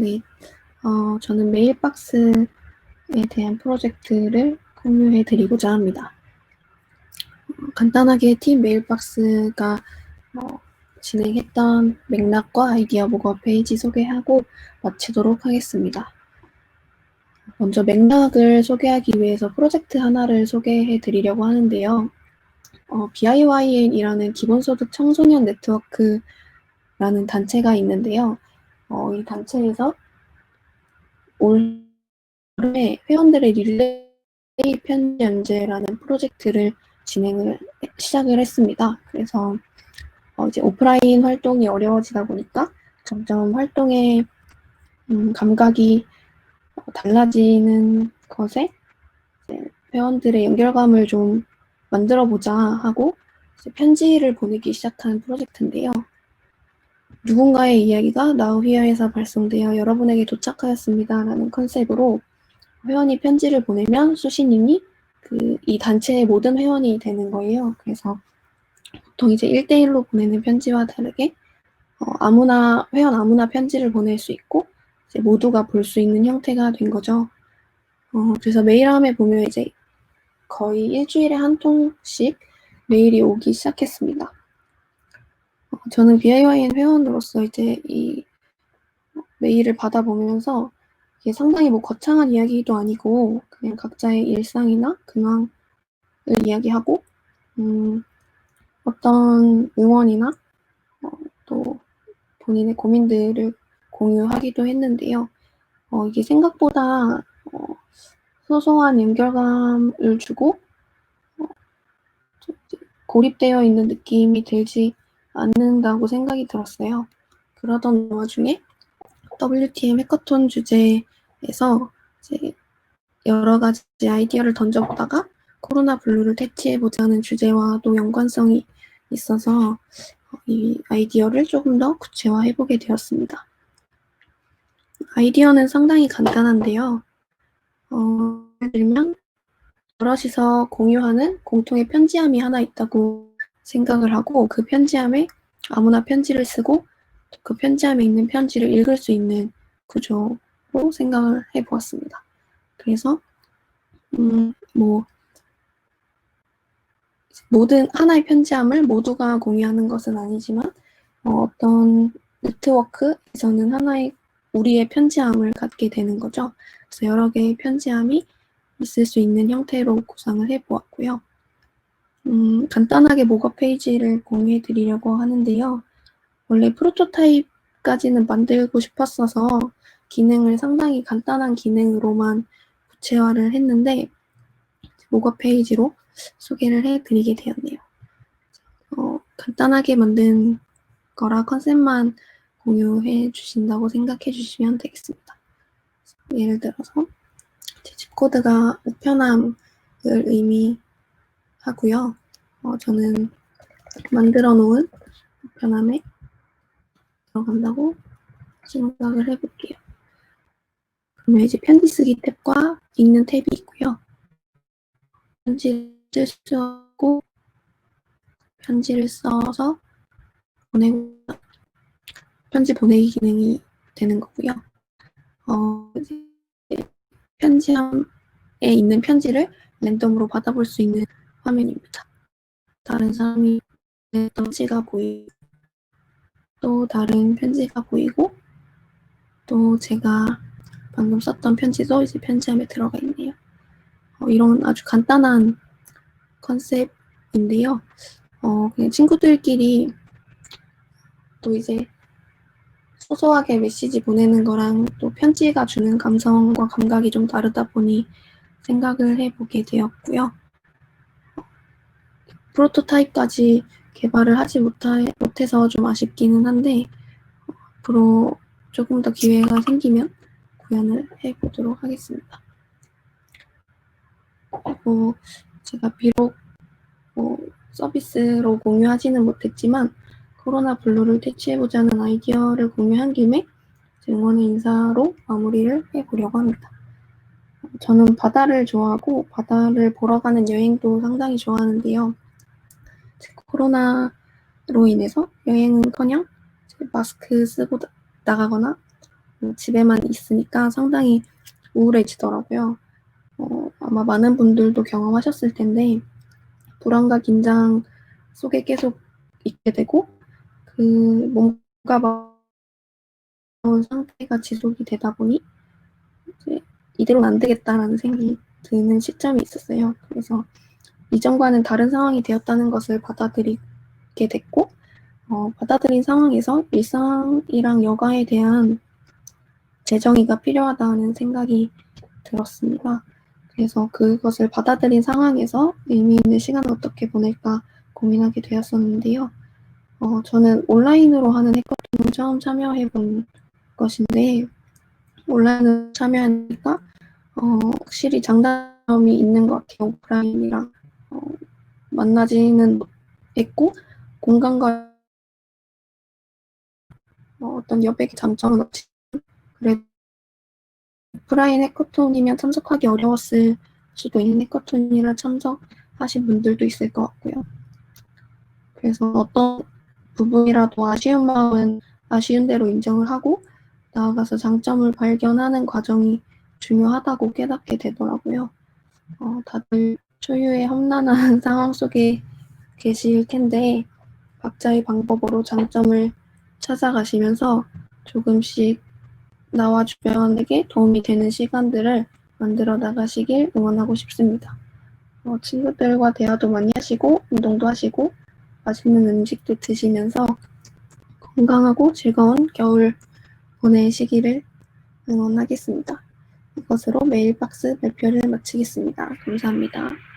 네, 어, 저는 메일박스에 대한 프로젝트를 공유해 드리고자 합니다. 어, 간단하게 팀 메일박스가 어, 진행했던 맥락과 아이디어 보고 페이지 소개하고 마치도록 하겠습니다. 먼저 맥락을 소개하기 위해서 프로젝트 하나를 소개해 드리려고 하는데요. 어, BIYN이라는 기본소득 청소년 네트워크라는 단체가 있는데요. 어, 이 단체에서 올해 회원들의 릴레이 편지 연재라는 프로젝트를 진행을 시작을 했습니다. 그래서 어, 이제 오프라인 활동이 어려워지다 보니까 점점 활동의 음, 감각이 달라지는 것에 회원들의 연결감을 좀 만들어 보자 하고 편지를 보내기 시작한 프로젝트인데요. 누군가의 이야기가 나우히어에서 발송되어 여러분에게 도착하였습니다. 라는 컨셉으로 회원이 편지를 보내면 수신인이 그 이 단체의 모든 회원이 되는 거예요. 그래서 보통 이제 1대1로 보내는 편지와 다르게 어, 아무나 회원 아무나 편지를 보낼 수 있고 이제 모두가 볼 수 있는 형태가 된 거죠. 어, 그래서 메일함에 보면 이제 거의 일주일에 한 통씩 메일이 오기 시작했습니다. 어, 저는 BIYN 회원으로서 이제 이 메일을 받아보면서 이게 상당히 뭐 거창한 이야기도 아니고 그냥 각자의 일상이나 근황을 이야기하고 음, 어떤 응원이나 어, 또 본인의 고민들을 공유하기도 했는데요. 어, 이게 생각보다 어, 소소한 연결감을 주고 어, 고립되어 있는 느낌이 들지 않는다고 생각이 들었어요. 그러던 와중에 WTM 해커톤 주제에서 여러 가지 아이디어를 던져보다가 코로나 블루를 퇴치해보자는 주제와도 연관성이 있어서 이 아이디어를 조금 더 구체화해보게 되었습니다. 아이디어는 상당히 간단한데요. 어, 예를 들면 여럿이서 공유하는 공통의 편지함이 하나 있다고 생각을 하고 그 편지함에 아무나 편지를 쓰고 그 편지함에 있는 편지를 읽을 수 있는 구조로 생각을 해보았습니다. 그래서 음, 뭐 모든 하나의 편지함을 모두가 공유하는 것은 아니지만 어, 어떤 네트워크에서는 하나의 우리의 편지함을 갖게 되는 거죠. 그래서 여러 개의 편지함이 있을 수 있는 형태로 구상을 해보았고요. 음, 간단하게 목업 페이지를 공유해 드리려고 하는데요. 원래 프로토타입까지는 만들고 싶었어서 기능을 상당히 간단한 기능으로만 구체화를 했는데 목업 페이지로 소개를 해 드리게 되었네요. 어, 간단하게 만든 거라 컨셉만 공유해 주신다고 생각해 주시면 되겠습니다. 예를 들어서 집 코드가 우편함을 의미 하고요. 어, 저는 만들어 놓은 우편함에 들어간다고 생각을 해볼게요. 그러면 이제 편지 쓰기 탭과 읽는 탭이 있고요. 편지를 쓸고 편지를 써서 보내고 편지 보내기 기능이 되는 거고요. 어, 편지함에 있는 편지를 랜덤으로 받아볼 수 있는 화면입니다. 다른 사람이 편지가 보이고 또 다른 편지가 보이고 또 제가 방금 썼던 편지도 이제 편지함에 들어가 있네요. 어, 이런 아주 간단한 컨셉인데요. 어, 그냥 친구들끼리 또 이제 소소하게 메시지 보내는 거랑 또 편지가 주는 감성과 감각이 좀 다르다 보니 생각을 해보게 되었고요. 프로토타입까지 개발을 하지 못해서 좀 아쉽기는 한데 앞으로 조금 더 기회가 생기면 구현을 해보도록 하겠습니다. 그리고 제가 비록 뭐 서비스로 공유하지는 못했지만 코로나 블루를 퇴치해보자는 아이디어를 공유한 김에 응원의 인사로 마무리를 해보려고 합니다. 저는 바다를 좋아하고 바다를 보러 가는 여행도 상당히 좋아하는데요. 코로나로 인해서 여행은커녕 마스크 쓰고 나가거나 그 집에만 있으니까 상당히 우울해지더라고요. 어, 아마 많은 분들도 경험하셨을 텐데 불안과 긴장 속에 계속 있게 되고 그 뭔가 마음 상태가 지속이 되다 보니 이대로는 안 되겠다라는 생각이 드는 시점이 있었어요. 그래서 이전과는 다른 상황이 되었다는 것을 받아들이게 됐고 어, 받아들인 상황에서 일상이랑 여가에 대한 재정의가 필요하다는 생각이 들었습니다. 그래서 그것을 받아들인 상황에서 의미 있는 시간을 어떻게 보낼까 고민하게 되었었는데요. 어, 저는 온라인으로 하는 해커톤을 처음 참여해 본 것인데, 온라인으로 참여하니까, 어, 확실히 장단점이 있는 것 같아요. 오프라인이랑, 어, 만나지는 못했고, 공간과 어, 어떤 여백의 장점은 없지만, 그래도 오프라인 해커톤이면 참석하기 어려웠을 수도 있는 해커톤이라 참석하신 분들도 있을 것 같고요. 그래서 어떤 부분이라도 아쉬운 마음은 아쉬운 대로 인정을 하고 나아가서 장점을 발견하는 과정이 중요하다고 깨닫게 되더라고요. 어, 다들 초유의 험난한 상황 속에 계실 텐데 각자의 방법으로 장점을 찾아가시면서 조금씩 나와 주변에게 도움이 되는 시간들을 만들어 나가시길 응원하고 싶습니다. 어, 친구들과 대화도 많이 하시고 운동도 하시고 맛있는 음식도 드시면서 건강하고 즐거운 겨울 보내시기를 응원하겠습니다. 이것으로 메일박스 발표를 마치겠습니다. 감사합니다.